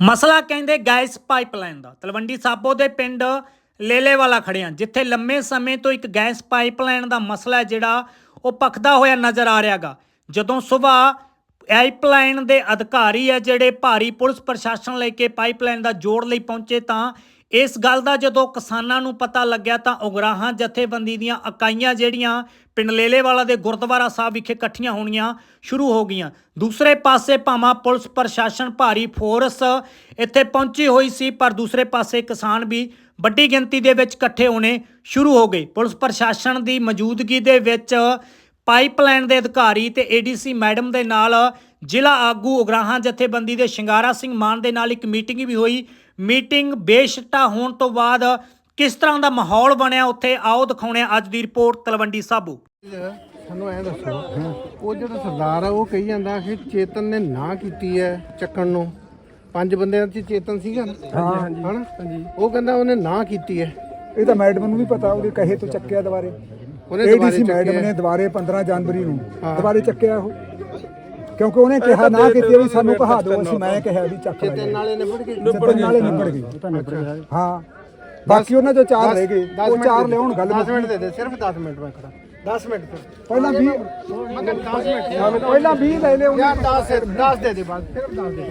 ਮਸਲਾ ਕਹਿੰਦੇ gas pipeline ਦਾ। ਤਲਵੰਡੀ ਸਾਬੋ ਦੇ ਪਿੰਡ ਲੇਲੇਵਾਲਾ ਖੜੇ ਹਾਂ ਜਿੱਥੇ ਲੰਮੇ ਸਮੇਂ ਤੋਂ ਇੱਕ ਗੈਸ ਪਾਈਪਲਾਈਨ ਦਾ ਮਸਲਾ ਹੈ ਜਿਹੜਾ ਉਹ ਪਖਦਾ ਹੋਇਆ ਨਜ਼ਰ ਆ ਰਿਹਾਗਾ। ਜਦੋਂ ਸਵੇਰ ਪਾਈਪਲਾਈਨ ਦੇ ਅਧਿਕਾਰੀ ਆ ਜਿਹੜੇ ਭਾਰੀ ਪੁਲਿਸ ਪ੍ਰਸ਼ਾਸਨ ਲੈ ਕੇ ਪਾਈਪਲਾਈਨ ਦਾ ਜੋੜ ਲਈ ਪਹੁੰਚੇ ਤਾਂ ਇਸ ਗੱਲ ਦਾ ਜਦੋਂ ਕਿਸਾਨਾਂ ਨੂੰ ਪਤਾ ਲੱਗਿਆ ਤਾਂ ਉਗਰਾਹਾਂ ਜਥੇਬੰਦੀ ਦੀਆਂ ਇਕਾਈਆਂ ਜਿਹੜੀਆਂ ਪਿੰਡ ਲੇਲੇਵਾਲਾ ਦੇ ਗੁਰਦੁਆਰਾ ਸਾਹਿਬ ਵਿਖੇ ਇਕੱਠੀਆਂ ਹੋਣੀਆਂ ਸ਼ੁਰੂ ਹੋ ਗਈਆਂ। ਦੂਸਰੇ ਪਾਸੇ ਭਾਵਾਂ ਪੁਲਿਸ ਪ੍ਰਸ਼ਾਸਨ ਭਾਰੀ ਫੋਰਸ ਇੱਥੇ ਪਹੁੰਚੀ ਹੋਈ ਸੀ, ਪਰ ਦੂਸਰੇ ਪਾਸੇ ਕਿਸਾਨ ਵੀ ਵੱਡੀ ਗਿਣਤੀ ਦੇ ਵਿੱਚ ਇਕੱਠੇ ਹੋਣੇ ਸ਼ੁਰੂ ਹੋ ਗਏ। ਪੁਲਿਸ ਪ੍ਰਸ਼ਾਸਨ ਦੀ ਮੌਜੂਦਗੀ ਦੇ ਵਿੱਚ ਪਾਈਪਲਾਈਨ ਦੇ ਅਧਿਕਾਰੀ ਤੇ ਏਡੀਸੀ ਮੈਡਮ ਦੇ ਨਾਲ ਜ਼ਿਲ੍ਹਾ ਆਗੂ ਉਗਰਾਹਾਂ ਜਥੇਬੰਦੀ ਦੇ ਸ਼ਿੰਗਾਰਾ ਸਿੰਘ ਮਾਨ ਦੇ ਨਾਲ ਇੱਕ ਮੀਟਿੰਗ ਵੀ ਹੋਈ। ਮੀਟਿੰਗ ਬੇਸ਼ਟਾ ਹੋਣ ਤੋਂ ਬਾਅਦ ਕਿਸ ਤਰ੍ਹਾਂ ਦਾ ਮਾਹੌਲ ਬਣਿਆ ਉੱਥੇ? ਆਓ ਦਿਖਾਉਣੇ ਅੱਜ ਦੀ ਰਿਪੋਰਟ ਤਲਵੰਡੀ ਸਾਬੂ। ਸਾਨੂੰ ਐ ਦੱਸੋ ਉਹ ਜਿਹੜਾ ਸਰਦਾਰ ਆ ਉਹ ਕਹੀ ਜਾਂਦਾ ਕਿ ਚੇਤਨ ਨੇ ਨਾ ਕੀਤੀ ਹੈ ਚੱਕਣ ਨੂੰ। ਪੰਜ ਬੰਦਿਆਂ 'ਚ ਚੇਤਨ ਸੀਗਾ। ਹਾਂ ਉਹ ਕਹਿੰਦਾ ਉਹਨੇ ਨਾ ਕੀਤੀ ਹੈ। ਇਹ ਤਾਂ ਮੈਡਮ ਨੂੰ ਵੀ ਪਤਾ ਉਹਦੇ ਕਹੇ ਤੋਂ ਚੱਕਿਆ ਦੁਬਾਰੇ। ਉਹਨੇ ਦੁਬਾਰੇ ਮੈਡਮ। ਨੇ ਦੁਬਾਰੇ 15 ਜਨਵਰੀ ਨੂੰ। ਦੁਬਾਰੇ ਚੱਕਿਆ ਉਹ। ਕਿਉਂਕਿ ਉਹਨੇ ਕਿਹਾ ਨਾ ਕੀਤੀ ਵੀ ਸਾਨੂੰ ਕਹਾ ਦਿਓ ਅਸੀਂ ਮੈਂ ਕਿਹਾ ਵੀ ਚੱਕ ਲੈ ਨਾਲੇ ਨਿਬੜ ਗਏ ਨਿਬੜ ਨਾਲੇ ਨਿਬੜ ਗਈ ਹਾਂ ਬਾਕੀ ਉਹਨਾਂ ਚੋਂ ਚਾਰ ਰਹਿ ਗਏ। ਉਹ ਚਾਰ ਲਿਆਉਣ ਗੱਲ 10 ਮਿੰਟ ਦੇ ਦੇ ਸਿਰਫ 10 ਮਿੰਟ ਮੈਂ ਖੜਾ। 10 ਮਿੰਟ ਤੇ ਪਹਿਲਾਂ 20 ਮਗਰ 10 ਮਿੰਟ। ਪਹਿਲਾਂ 20 ਲੈ ਯਾਰ 10 10 ਦੇ ਦੇ ਬਸ। ਸਿਰਫ 10 ਦੇ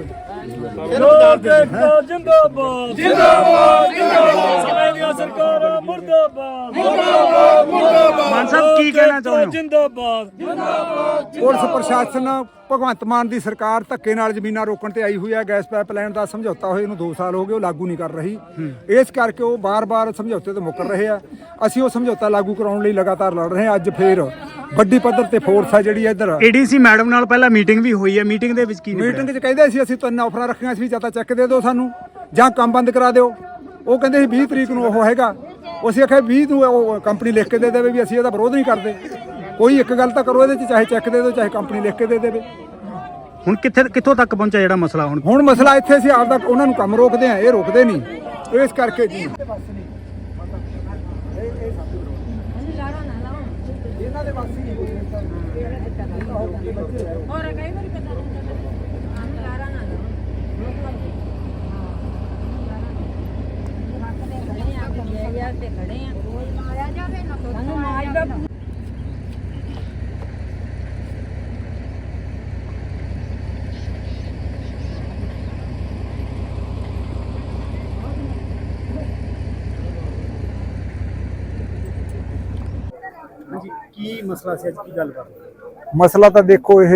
ਲੋਕ ਏਕਤਾ ਜਿੰਦਾਬਾਦ। ਜਿੰਦਾਬਾਦ ਜਿੰਦਾਬਾਦ। ਸਮੇਂ ਦੀਆਂ ਸਰਕਾਰਾਂ ਮੁਰਦਾਬਾਦ। ਮਾਨ ਸਾਹਿਬ ਕੀ ਕਹਿਣਾ ਚਾਹੁੰਦੇ ਹੋ? ਜਿੰਦਾਬਾਦ। ਪੁਲਿਸ ਪ੍ਰਸ਼ਾਸਨ ਭਗਵੰਤ ਮਾਨ ਦੀ ਸਰਕਾਰ ਧੱਕੇ ਨਾਲ ਜ਼ਮੀਨਾਂ ਰੋਕਣ ਤੇ ਆਈ ਹੋਈ ਹੈ। ਗੈਸ ਪਾਈਪਲਾਈਨ ਦਾ ਸਮਝੌਤਾ ਹੋਏ ਨੂੰ 2 ਸਾਲ ਹੋ ਗਏ ਉਹ ਲਾਗੂ ਨਹੀਂ ਕਰ ਰਹੀ। ਇਸ ਕਰਕੇ ਉਹ ਬਾਰ-ਬਾਰ ਸਮਝੌਤੇ ਤੋਂ ਮੁੱਕਰ ਰਹੇ ਆ। ਅਸੀਂ ਉਹ ਸਮਝੌਤਾ ਲਾਗੂ ਕਰਾਉਣ ਲਈ ਲਗਾਤਾਰ ਲੜ ਰਹੇ ਹਾਂ। ਅੱਜ ਫੇਰ ਵੱਡੀ ਪੱਧਰ ਤੇ ਫੋਰਸ ਆ ਜਿਹੜੀ ਇੱਧਰ। ਏਡੀਸੀ ਮੈਡਮ ਨਾਲ ਪਹਿਲਾਂ ਮੀਟਿੰਗ ਵੀ ਹੋਈ ਹੈ ਮੀਟਿੰਗ ਦੇ ਵਿੱਚ ਕੀ ਮੀਟਿੰਗ 'ਚ ਕਹਿੰਦੇ ਸੀ ਅਸੀਂ ਤਿੰਨ ਆਫਰਾਂ ਰੱਖੀਆਂ ਸੀ ਜਾਂ ਤਾਂ ਚੈੱਕ ਦੇ ਦਿਓ ਸਾਨੂੰ ਜਾਂ ਕੰਮ ਬੰਦ ਕਰਾ ਦਿਓ। ਉਹ ਕਹਿੰਦੇ ਸੀ 20 ਤਰੀਕ ਨੂੰ ਉਹ ਹੈਗਾ। ਅਸੀਂ ਆਖਿਆ 20 ਨੂੰ ਉਹ ਕੰਪਨੀ ਲਿਖ ਕੇ ਦੇ ਦੇਵੇ ਵੀ ਅਸੀਂ ਇਹਦਾ ਵਿਰੋਧ ਨਹੀਂ ਕਰਦੇ। ਕੋਈ ਇੱਕ ਗੱਲ ਤਾਂ ਕਰੋ ਇਹਦੇ 'ਚ ਚਾਹੇ ਚੈੱਕ ਦੇ ਦਿਓ ਚਾਹੇ ਕੰਪਨੀ ਲਿਖ ਕੇ ਦੇ ਦੇਵੇ। ਹੁਣ ਕਿੱਥੇ ਕਿੱਥੋਂ ਤੱਕ ਪਹੁੰਚਿਆ ਜਿਹੜਾ ਮਸਲਾ ਹੁਣ? ਹੁਣ ਮਸਲਾ ਇੱਥੇ ਸੀ ਆਪਦਾ ਉਹਨਾਂ ਨੂੰ ਕੰਮ ਰੋਕਦੇ ਆ ਇਹ ਰੋਕਦੇ ਨਹੀਂ। ਇਸ ਕਰਕੇ ਜੀ। ਹੋਰ ਕਈ ਵਾਰੀ ਪਤਾ ਨਹੀਂ ਚੱਲਦਾ ਆਮ ਲਾਰਾ ਨਾ ਲਾਓ ਖੜੇ ਆ ਕੇ ਯਾਰ ਤੇ ਖੜੇ ਆ ਕੋਈ ਮਾਰਿਆ ਜਾਵੇ ਨਾ ਸਾਨੂੰ ਮਾਰਦਾ ਕੀ ਮਸਲਾ ਸੀ ਅੱਜ ਕੀ ਗੱਲ ਕਰ ਮਸਲਾ ਤਾਂ ਦੇਖੋ ਇਹ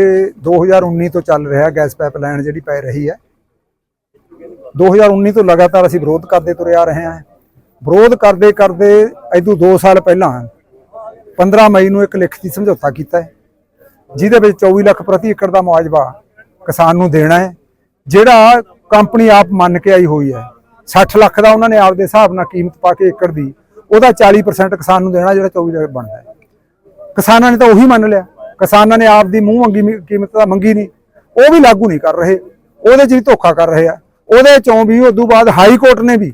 2019 ਤੋਂ ਚੱਲ ਰਿਹਾ ਗੈਸ ਪਾਈਪਲਾਈਨ ਜਿਹੜੀ ਪੈ ਰਹੀ ਹੈ। 2019 ਤੋਂ ਲਗਾਤਾਰ ਅਸੀਂ ਵਿਰੋਧ ਕਰਦੇ ਤੁਰੇ ਆ ਰਹੇ ਹਾਂ। ਵਿਰੋਧ ਕਰਦੇ ਕਰਦੇ ਇਦੋਂ 2 ਸਾਲ ਪਹਿਲਾਂ 15 ਮਈ ਨੂੰ ਇੱਕ ਲਿਖਤੀ ਸਮਝੌਤਾ ਕੀਤਾ ਹੈ, ਜਿਹਦੇ ਵਿੱਚ 24 ਲੱਖ ਪ੍ਰਤੀ ਏਕੜ ਦਾ ਮੁਆਵਜ਼ਾ ਕਿਸਾਨ ਨੂੰ ਦੇਣਾ ਹੈ, ਜਿਹੜਾ ਕੰਪਨੀ ਆਪ ਮੰਨ ਕੇ ਆਈ ਹੋਈ ਹੈ। 60 ਲੱਖ ਦਾ ਉਹਨਾਂ ਨੇ ਆਪਦੇ ਹਿਸਾਬ ਨਾਲ ਕੀਮਤ ਪਾ ਕੇ ਏਕੜ ਦੀ, ਉਹਦਾ 40% ਕਿਸਾਨ ਨੂੰ ਦੇਣਾ ਜਿਹੜਾ 24 ਲੱਖ ਬਣਦਾ ਹੈ। ਕਿਸਾਨਾਂ ਨੇ ਤਾਂ ਉਹੀ ਮੰਨ ਲਿਆ। ਕਿਸਾਨਾਂ ਨੇ ਆਪ ਦੀ ਮੂੰਹ ਮੰਗੀ ਕੀਮਤ ਤਾਂ ਮੰਗੀ ਨਹੀਂ। ਉਹ ਵੀ ਲਾਗੂ ਨਹੀਂ ਕਰ ਰਹੇ। ਉਹਦੇ 'ਚ ਵੀ ਧੋਖਾ ਕਰ ਰਹੇ ਆ। ਉਹਦੇ ਚੋਂ ਵੀ ਉਦੋਂ ਬਾਅਦ ਹਾਈ ਕੋਰਟ ਨੇ ਵੀ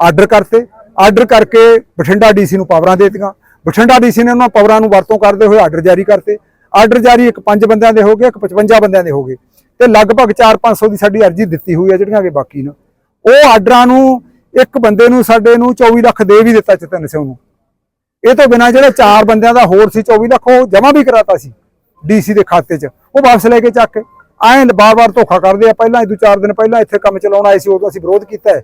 ਆਰਡਰ ਕਰਤੇ। ਆਰਡਰ ਕਰਕੇ ਬਠਿੰਡਾ ਡੀਸੀ ਨੂੰ ਪਾਵਰਾਂ ਦੇ ਦਿੱਤੀਆਂ। ਬਠਿੰਡਾ ਡੀਸੀ ਨੇ ਉਹਨਾਂ ਪਾਵਰਾਂ ਨੂੰ ਵਰਤੋਂ ਕਰਦੇ ਹੋਏ ਆਰਡਰ ਜਾਰੀ ਕਰਤੇ। ਆਰਡਰ ਜਾਰੀ ਇੱਕ 5 ਬੰਦਿਆਂ ਦੇ ਹੋ ਗਏ, ਇੱਕ 55 ਬੰਦਿਆਂ ਦੇ ਹੋ ਗਏ। ਤੇ ਲਗਭਗ 4-500 ਦੀ ਸਾਡੀ ਅਰਜ਼ੀ ਦਿੱਤੀ ਹੋਈ ਹੈ ਜਿਹੜੀਆਂ ਕਿ ਬਾਕੀ ਨੇ। ਉਹ ਆਰਡਰਾਂ ਨੂੰ ਇੱਕ ਬੰਦੇ ਨੂੰ, ਸਾਡੇ ਨੂੰ 24 ਲੱਖ ਦੇ ਵੀ ਦਿੱਤਾ ਚਤਨ ਸਿੰਘ ਨੂੰ। ਇਹ ਤੋਂ ਬਿਨਾ ਜਿਹੜੇ ਚਾਰ ਬੰਦਿਆਂ ਦਾ ਹੋਰ ਸੀ 24 ਲੱਖ ਉਹ ਜਮ੍ਹਾਂ ਵੀ ਕਰਾਤਾ ਸੀ, ਡੀਸੀ ਦੇ ਖਾਤੇ 'ਚ। ਉਹ ਵਾਪਸ ਲੈ ਕੇ ਚੱਕ ਕੇ ਐਂ ਬਾਰ-ਬਾਰ ਧੋਖਾ ਕਰਦੇ ਆ। ਪਹਿਲਾਂ ਇਹ ਦੋ ਚਾਰ ਦਿਨ ਪਹਿਲਾਂ ਇੱਥੇ ਕੰਮ ਚਲਾਉਣ ਆਏ ਸੀ, ਉਦੋਂ ਅਸੀਂ ਵਿਰੋਧ ਕੀਤਾ ਹੈ।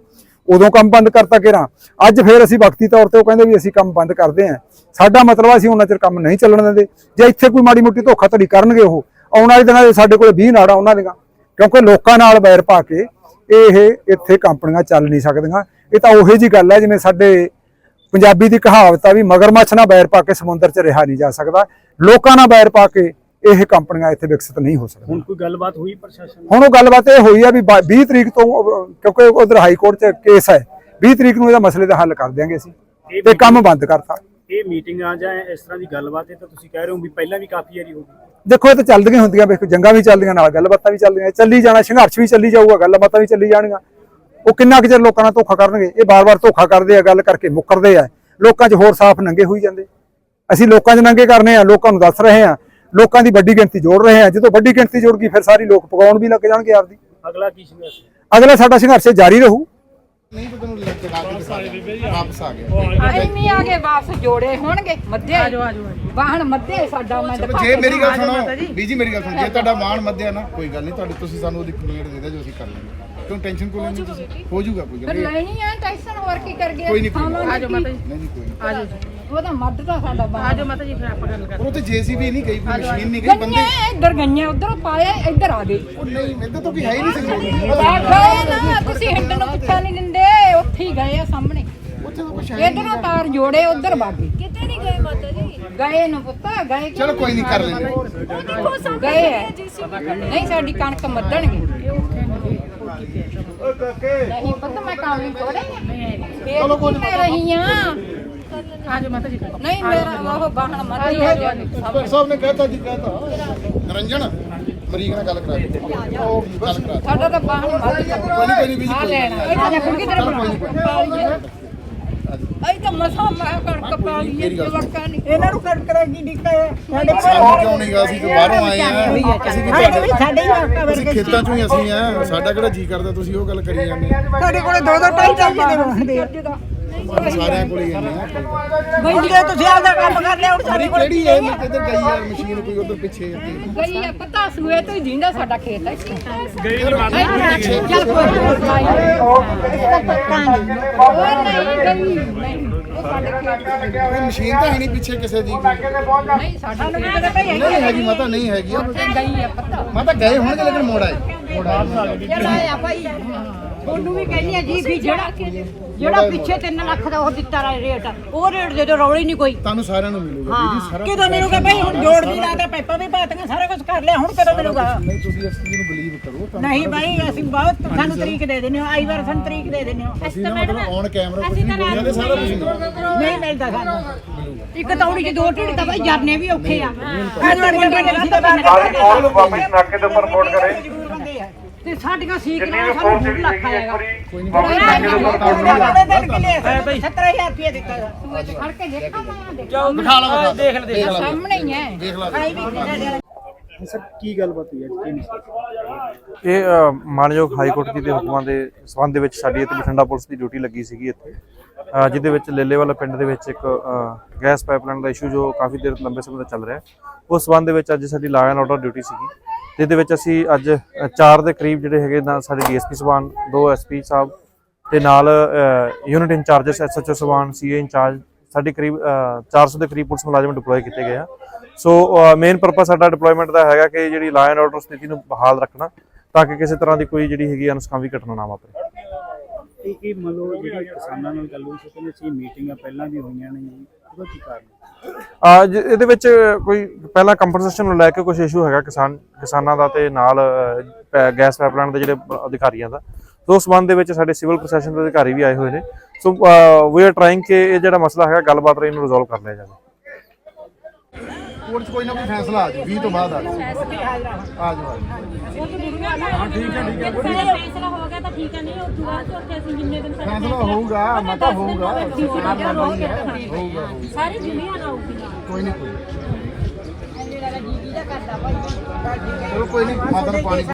ਉਦੋਂ ਕੰਮ ਬੰਦ ਕਰਤਾ ਕਿਰਾਂ ਅੱਜ ਫੇਰ ਅਸੀਂ ਵਕਤੀ ਤੌਰ ਤੇ ਉਹ ਕਹਿੰਦੇ ਵੀ ਅਸੀਂ ਕੰਮ ਬੰਦ ਕਰਦੇ ਆਂ ਸਾਡਾ ਮਤਲਬ ਅਸੀਂ ਉਹਨਾਂ ਚਿਰ ਕੰਮ ਨਹੀਂ ਚੱਲਣ ਦਿੰਦੇ। ਜੇ ਇੱਥੇ ਕੋਈ ਮਾੜੀ ਮੋਟੀ ਧੋਖਾਧੜੀ ਕਰਨਗੇ ਉਹ, ਆਉਣ ਵਾਲੇ ਦਿਨਾਂ 'ਚ ਸਾਡੇ ਕੋਲ 20 ਨਾੜਾਂ ਉਹਨਾਂ ਦੀਆਂ। ਕਿਉਂਕਿ ਲੋਕਾਂ ਨਾਲ ਵੈਰ ਪਾ ਕੇ ਇਹ ਇੱਥੇ ਕੰਪਨੀਆਂ ਚੱਲ ਨਹੀਂ ਸਕਦੀਆਂ। ਇਹ ਤਾਂ ਉਹੇ ਜੀ ਗੱਲ ਹੈ, ਜਿਵੇਂ ਸਾਡੇ ਪੰਜਾਬੀ ਦੀ ਕਹਾਵਤ ਆ ਵੀ ਮਗਰਮੱਛ ਨਾਲ ਬੈਰ ਪਾ ਕੇ ਸਮੁੰਦਰ 'ਚ ਰਿਹਾ ਨਹੀਂ ਜਾ ਸਕਦਾ। ਲੋਕਾਂ ਨਾਲ ਬੈਰ ਪਾ ਕੇ ਇਹ ਕੰਪਨੀਆਂ ਇੱਥੇ ਵਿਕਸਿਤ ਨਹੀਂ ਹੋ ਸਕਦੀਆਂ। ਹੁਣ ਕੋਈ ਗੱਲਬਾਤ ਹੋਈ ਪ੍ਰਸ਼ਾਸਨ ਹੁਣ ਉਹ ਗੱਲਬਾਤ ਇਹ ਹੋਈ ਆ ਵੀ ਬਾ- 20 ਤਰੀਕ ਤੋਂ ਕਿਉਂਕਿ ਉਧਰ ਹਾਈ ਕੋਰਟ 'ਚ ਕੇਸ ਹੈ 20 ਤਰੀਕ ਨੂੰ ਇਹਦਾ ਮਸਲੇ ਦਾ ਹੱਲ ਕਰ ਦਿਆਂਗੇ ਅਸੀਂ ਤੇ ਕੰਮ ਬੰਦ ਕਰਤਾ। ਇਹ ਮੀਟਿੰਗ ਆ ਜਾਂ ਇਸ ਤਰ੍ਹਾਂ ਦੀ ਗੱਲਬਾਤ ਇਹ ਤਾਂ ਤੁਸੀਂ ਕਹਿ ਰਹੇ ਹੋ ਵੀ ਪਹਿਲਾਂ ਵੀ ਕਾਫੀ ਵਾਰੀ ਹੋ ਗਈ। ਦੇਖੋ ਇਹ ਤਾਂ ਚੱਲਦੀਆਂ ਹੁੰਦੀਆਂ ਵੇਖੋ ਜੰਗਾਂ ਵੀ ਚੱਲਦੀਆਂ ਨਾਲ ਗੱਲਬਾਤਾਂ ਵੀ ਚੱਲਦੀਆਂ ਚੱਲੀ ਜਾਣਾ ਸੰਘਰਸ਼ ਵੀ ਚੱਲੀ ਜਾਊਗਾ ਗੱਲਬਾਤਾਂ ਵੀ ਚੱਲੀ ਜਾਣਗੀਆਂ। ਉਹ ਕਿੰਨਾ ਕੁ ਚਿਰ ਲੋਕਾਂ ਨਾਲ ਧੋਖਾ ਕਰਨਗੇ? ਇਹ ਬਾਰ-ਬਾਰ ਧੋਖਾ ਕਰਦੇ ਆ ਗੱਲ ਕਰਕੇ ਮੁੱਕਰਦੇ ਆ। ਲੋਕਾਂ 'ਚ ਹੋਰ ਸਾਫ਼ ਨੰਗੇ ਹੋਈ ਜਾਂਦੇ। ਅਸੀਂ ਲੋਕਾਂ 'ਚ ਨੰਗੇ ਕਰਨੇ ਆ ਲੋਕਾਂ ਨੂੰ ਦੱਸ ਰਹੇ ਆ। ਲੋਕਾਂ ਦੀ ਵੱਡੀ ਗਿਣਤੀ ਜੋੜ ਰਹੇ ਆ। ਜਦੋਂ ਵੱਡੀ ਗਿਣਤੀ ਜੁੜ ਗਈ ਫਿਰ ਸਾਰੀ ਲੋਕ ਪਕਾਉਣ ਵੀ ਲੱਗ ਜਾਣਗੇ ਆਪਦੀ। ਅਗਲਾ ਕੀ ਸੰਘਰਸ਼? ਅਗਲਾ ਸਾਡਾ ਸੰਘਰਸ਼ ਜਾਰੀ ਰਹੂ। ਨਹੀਂ ਤਾਂ ਤੈਨੂੰ ਲੈ ਕੇ। ਵਾਪਸ ਆ ਗਏ ਅਸੀਂ ਵੀ ਆ ਕੇ ਵਾਪਸ ਜੋੜੇ ਹੋਣਗੇ ਮੱਧੇ। ਆਜੋ ਆਜੋ ਵਾਹਣ ਮੱਧੇ ਸਾਡਾ ਮੈਂ ਜੇ ਮੇਰੀ ਗੱਲ ਸੁਣੋ ਬੀਜੀ ਮੇਰੀ ਗੱਲ ਸੁਣੋ। ਜੇ ਤੁਹਾਡਾ ਮਾਣ ਮੱਧਿਆ ਨਾ ਕੋਈ ਗੱਲ ਨਹੀਂ ਤੁਹਾਡੀ ਤੁਸੀਂ ਸਾਨੂੰ ਉਹਦੀ ਕੰਪਲੇਂਟ ਦੇ ਦਿਓ ਜੋ ਅਸੀਂ ਕਰ ਲਾਂਗੇ ਕਿਉਂ ਟੈਨਸ਼ਨ ਕੋਈ ਲੈਣੀ ਤੁਸੀਂ ਹੋ ਜਾਊਗਾ ਕੋਈ ਗੱਲ ਫਿਰ ਨਹੀਂ ਲੈਣੀ ਆ ਟੈਨਸ਼ਨ ਹੋਰ ਕੀ ਕਰ ਗਿਆ ਕੋਈ ਨਹੀਂ, ਕੋਈ ਨਹੀਂ। ਖਾਵਾਂਗੇ ਆਜੋ ਕੀ? ਨਹੀਂ ਨਹੀਂ ਕੋਈ ਨਹੀਂ ਉਹਦਾ ਮੱਧ ਤਾਂ ਸਾਡਾ ਬਾਹਰ ਆਜੋ ਮਤ ਪਰ ਉਹ ਤੇ ਜੀਸੀਬੀ ਨਹੀਂ ਗਈ ਕੋਈ ਮਸ਼ੀਨ ਨਹੀਂ ਗਈ ਬੰਦੇ ਗਈਆਂ ਇੱਧਰ ਗਈਆਂ ਉਧਰ ਪਾਇਆ ਇੱਧਰ ਆ ਗਏ ਉਹ ਨਹੀਂ ਇੱਧਰ ਤਾਂ ਕੋਈ ਹੈ ਹੀ ਨਹੀਂ ਸੀ ਗਏ ਨਾ ਤੁਸੀਂ ਹਿੰਡ ਨੂੰ ਪਿੱਛਾ ਨਹੀਂ ਦਿੰਦੇ ਉੱਥੇ ਹੀ ਗਏ ਆ ਸਾਹਮਣੇ ਇਧਰੋਂ ਤਾਰ ਜੋੜੇ ਉਧਰ ਬਾਗੇ ਕਿਤੇ ਨਹੀਂ ਗਏ ਮਾਤਾ ਜੀ? ਗਏ ਨੂੰ ਪੁੱਤਾ ਗਏ ਕਿਉਂ? ਚਲੋ ਕੋਈ ਨਹੀਂ ਕਰ ਲੈਂਦੇ। ਗਏ ਆ। ਨਹੀਂ ਸਾਡੀ ਕਣਕ ਮੱਧਣਗੇ। ਨਹੀਂ ਪਤਾ ਮੈਂ ਕੰਮ ਨਹੀਂ ਤੋੜੇ ਚਲੋ ਕੋਈ ਨਹੀਂ ਰਹੀ ਆ? ਆਜੋ ਮਾਤਾ ਜੀ। ਨਹੀਂ ਮੇਰਾ ਉਹ ਬਾਹਣ ਮੱਧ ਹੀ ਹੋ ਗਿਆ। ਡਾਕਟਰ ਸਾਹਿਬ ਨੇ ਕਹਿਤਾ ਜੀ ਕਹਿਤਾ। ਨਰੰਜਨ ਮਰੀਕ ਨਾਲ ਗੱਲ ਕਰਾ ਦੇ। ਉਹ ਗੱਲ ਕਰਾ ਦੇ। ਸਾਡਾ ਤਾਂ ਬਾਹਣ ਕੋਈ ਨਹੀਂ ਕੋਈ ਨਹੀਂ ਬੀਜੀ ਆ ਕੋਈ ਲੈਣਾ। ਨਹੀਂ। ਇਹਨਾਂ ਨੇ ਕੁੜੀ ਤੇਰੇ ਚਲੋ ਕੋਈ ਨਹੀਂ, ਕੋਈ ਬਣਾ ਅਈ ਤਾਂ ਮਸਾ ਮੈਂ ਕਣਕ ਪਾ ਲਈ ਮੇਰੀ ਗੱਲ ਸੁਣੋ। ਜਵਾਕਾਂ ਨੇ ਇਹਨਾਂ ਨੂੰ ਕਣਕ ਰਗੀ ਨਿਕਲੇ ਸਾਡੇ ਸਾਨੂੰ ਕਿਉਂ ਨਹੀਂ ਗਾ? ਅਸੀਂ ਤਾਂ ਬਾਹਰੋਂ ਆਏ ਆ। ਅਸੀਂ ਵੀ ਤੁਹਾਡੇ ਸਾਡੇ ਹੀ ਵਾਕਾ ਅਸੀਂ ਖੇਤਾਂ ਚੋਂ ਹੀ ਅਸੀਂ ਆ। ਸਾਡਾ ਕਿਹੜਾ ਜੀ ਕਰਦਾ? ਤੁਸੀਂ ਉਹ ਗੱਲ ਕਰੀ ਜਾਂਦੇ ਆ। ਸਾਡੇ ਕੋਲੇ ਦੋ ਦੋ ਟਾਈ ਚਾਹੀਦੇ ਬਣਦੇ ਸਾਨੂੰ ਸਾਰਿਆਂ ਕੋਲ ਹੀ ਜਾਂਦੇ ਆ। ਬਈ ਜੇ ਤੁਸੀਂ ਆਪਦਾ ਕੰਮ ਕਰ ਲਿਆ ਹੁਣ ਸਾਡੀ ਕਿਹੜੀ ਹੈ? ਕਿੱਧਰ ਗਈ ਯਾਰ? ਮਸ਼ੀਨ ਕੋਈ ਉਧਰ ਪਿੱਛੇ ਅੱਗੇ ਗਈ ਆ ਪਤਾ ਸੂਏ ਤੋਂ ਹੀ ਜਿੰਦਾ ਸਾਡਾ ਖੇਤ ਹੈ ਗਈ ਚੱਲ ਕੋਈ ਨਹੀਂ ਨਹੀਂ। ਉਹ ਸਾਡੇ ਖੇਤ ਕੋਈ ਮਸ਼ੀਨ ਤਾਂ ਹੈ ਨਹੀਂ ਪਿੱਛੇ ਕਿਸੇ ਦੀ। ਨਹੀਂ ਸਾਡਾ ਖੇਤ ਹੈ ਨਹੀਂ ਹੈਗੀ ਮਾਤਾ ਨਹੀਂ ਹੈਗੀ। ਉੱਥੇ ਗਈ ਆ ਪਤਾ। ਮਾਤਾ ਗਏ ਹੋਣਗੇ ਲੇਕਿਨ ਮੋੜ ਆਏ। ਮੋੜ ਆਏ ਜਿਹੜਾ ਆ ਭਾਈ। ਉਹਨੂੰ ਵੀ ਕਹਿੰਦੀ ਆ ਜੀ ਵੀ ਜਿਹੜਾ ਜਿਹੜਾ ਪਿੱਛੇ 3 ਲੱਖ ਦਾ ਉਹ ਦਿੱਤਾ ਰਾ ਰੇਟ ਉਹ ਰੇਟ ਦੇ ਦੋ ਰੌਲੀ ਨਹੀਂ ਕੋਈ। ਤੁਹਾਨੂੰ ਸਾਰਿਆਂ ਨੂੰ ਮਿਲੂਗਾ ਦੀਦੀ ਸਾਰਾ ਕਿਦੋਂ ਮਿਲੂਗਾ ਭਾਈ? ਹੁਣ ਜੋੜ ਦੀ ਲਾਤਾ ਪੈਪਾ ਵੀ ਪਾਤੀਆਂ ਸਾਰਾ ਕੁਝ ਕਰ ਲਿਆ ਹੁਣ ਕਦੋਂ ਮਿਲੂਗਾ? ਨਹੀਂ ਤੁਸੀਂ ਇਸ ਚੀਜ਼ ਨੂੰ ਬਲੀਵ ਕਰੋ ਤੁਹਾਨੂੰ ਨਹੀਂ ਭਾਈ ਅਸੀਂ ਬਹੁਤ ਸਾਨੂੰ ਤਰੀਕ ਦੇ ਦਿੰਦੇ ਹੋ ਆਈ ਵਾਰ ਸਾਨੂੰ ਤਰੀਕ ਦੇ ਦਿੰਦੇ ਹੋ। ਅਸੀਂ ਨਾ ਮਤਲਬ ਔਨ ਕੈਮਰਾ ਕੁਝ ਨਹੀਂ ਬੋਲਿਆ ਤੇ ਸਾਰਾ ਕੁਝ ਮਿਲੂਗਾ। ਨਹੀਂ ਮਿਲਦਾ ਸਾਨੂੰ। ਇੱਕ ਤੌੜੀ ਚ ਦੋ ਢਿੱਡ ਤਾਂ ਭਾਈ ਜਰਨੇ ਵੀ ਔਖੇ ਆ। ਵੜ ਕੇ ਅਸੀਂ ਤਾਂ ਵਾਪਸ ਨਾਕੇ ਦੇ ਉੱਪਰ ਰਿਪੋਰਟ ਕਰੇ। ਤੇ ਸਾਡੀਆਂ ਸੀਕ ਨਾਲ ਸਾਨੂੰ ਡੂਢ ਲੱਖ ਆਏਗਾ ਉਹਦੇ ਦਿਨ ਕਿਲੇ 17000 ਰੁਪਏ ਦਿੱਤਾ ਫੜ ਕੇ ਦੇਖਾਂ ਮੈਂ ਦੇਖਾਂ ਦਿਖਾ ਲਾ ਦੇਖ ਲੈ। ਦੇਖ ਸਾਹਮਣੇ ਹੀ ਹੈ। ਦੇਖ ਲਾ ਸਰ ਕੀ ਗੱਲਬਾਤ ਹੋਈ ਹੈ? ਕੀ ਮਸਲਾ ਇਹ ਮਾਨਯੋਗ ਹਾਈ ਕੋਰਟ ਜੀ ਦੇ ਹੁਕਮਾਂ ਦੇ ਸਬੰਧ ਦੇ ਵਿੱਚ ਸਾਡੀ ਇੱਥੇ ਬਠਿੰਡਾ ਪੁਲਿਸ ਦੀ ਡਿਊਟੀ ਲੱਗੀ ਸੀਗੀ ਇੱਥੇ। ਜਿਹਦੇ ਵਿੱਚ ਲੇਲੇਵਾਲਾ ਪਿੰਡ ਦੇ ਵਿੱਚ ਇੱਕ ਗੈਸ ਪਾਈਪਲਾਈਨ ਦਾ ਇਸ਼ੂ ਜੋ ਕਾਫੀ ਦੇਰ ਲੰਬੇ ਸਮੇਂ ਤੋਂ ਚੱਲ ਰਿਹਾ ਹੈ। ਉਸ ਸਬੰਧ ਦੇ ਵਿੱਚ ਅੱਜ ਸਾਡੀ ਲਾਅ ਐਂਡ ਆਰਡਰ ਡਿਊਟੀ ਸੀਗੀ। ਜਿਹਦੇ ਵਿੱਚ ਅਸੀਂ ਅੱਜ 4 ਦੇ ਕਰੀਬ ਜਿਹੜੇ ਹੈਗੇ ਨਾਲ ਸਾਡੇ ਡੀਐਸਪੀ ਸਵਾਨ ਦੋ ਐਸਪੀ ਸਾਹਿਬ ਤੇ ਨਾਲ ਯੂਨਿਟ ਇੰਚਾਰਜਸ ਐਸਐਚਓ ਸਵਾਨ ਸੀਏ ਇੰਚਾਰਜ ਸਾਡੇ ਕਰੀਬ ਅ, 400 ਦੇ ਕਰੀਬ ਪੁਲਿਸ ਮੁਲਾਜ਼ਮ ਡਿਪਲੋਏ ਕੀਤੇ ਗਏ ਆ। ਸੋ ਮੇਨ ਪਰਪਸ ਸਾਡਾ ਡਿਪਲੋਇਮੈਂਟ ਦਾ ਹੈਗਾ ਕਿ ਜਿਹੜੀ ਲਾਅ ਐਂਡ ਆਰਡਰ ਸਥਿਤੀ ਨੂੰ ਬਹਾਲ ਰੱਖਣਾ ਤਾਂ ਕਿ ਕਿਸੇ ਤਰ੍ਹਾਂ ਦੀ ਕੋਈ ਜਿਹੜੀ ਹੈਗੀ ਅਨਸਕਾਮੀ ਘਟਨਾ ਨਾ ਵਾਪਰੇ। ਇਹ ਇਹ ਮੰਨ ਲਓ ਕਿਸਾਨਾਂ ਨਾਲ ਗੱਲ ਹੋਈ ਸੀ ਕਹਿੰਦੇ ਮੀਟਿੰਗਾਂ ਪਹਿਲਾਂ ਵੀ ਹੋਈਆਂ ਨੇ। ਜੀ ਉਹਦਾ ਕੀ ਕਾਰਨ ਅੱਜ ਇਹਦੇ ਵਿੱਚ ਕੋਈ ਪਹਿਲਾਂ ਕੰਪਨਸੇਸ਼ਨ ਨੂੰ ਲੈ ਕੇ ਕੁਝ ਇਸ਼ੂ ਹੈਗਾ ਕਿਸਾਨ, ਕਿਸਾਨਾਂ ਦਾ ਤੇ ਨਾਲ ਪੈ- ਗੈਸ ਪਾਈਪਲਾਈਨ ਦੇ ਜਿਹੜੇ ਅਧਿਕਾਰੀਆਂ ਦਾ। ਸੋ ਉਸ ਸੰਬੰਧ ਦੇ ਵਿੱਚ ਸਾਡੇ ਸਿਵਲ ਪ੍ਰਸ਼ਾਸਨ ਦੇ ਅਧਿਕਾਰੀ ਵੀ ਆਏ ਹੋਏ ਨੇ। ਸੋ ਵੀ ਆਰ ਟਰਾਈਂਗ ਕਿ ਇਹ ਜਿਹੜਾ ਮਸਲਾ ਹੈਗਾ, ਗੱਲਬਾਤ ਰਾਹੀਂ ਇਹਨੂੰ ਰਿਜ਼ੋਲਵ ਕਰ ਲਿਆ ਜਾਵੇ। ਕੋਰਟ 'ਚ ਕੋਈ ਨਾ ਕੋਈ ਫੈਸਲਾ ਆ ਜਾਊ 20 ਤੋਂ ਬਾਅਦ ਆ ਜਾਊ। ਆ ਜਾਊ ਫੈਸਲਾ ਹੋ ਗਿਆ ਤਾਂ ਠੀਕ ਹੈ ਨਹੀਂ ਦੁਆ ਤੋਂ ਉੱਥੇ ਅਸੀਂ ਜਿੰਨੇ ਦਿਨ ਸਾਡੇ ਫੈਸਲਾ ਹੋਊਗਾ ਮਤਾ ਹੋਊਗਾ ਸਾਰੀ ਦੁਨੀਆ ਹੋਊਗੀ ਕੋਈ ਨਹੀਂ ਕੋਈ ਚਲੋ ਕੋਈ ਨਹੀਂ ਮਾਤਾ ਨੂੰ ਪਾਣੀ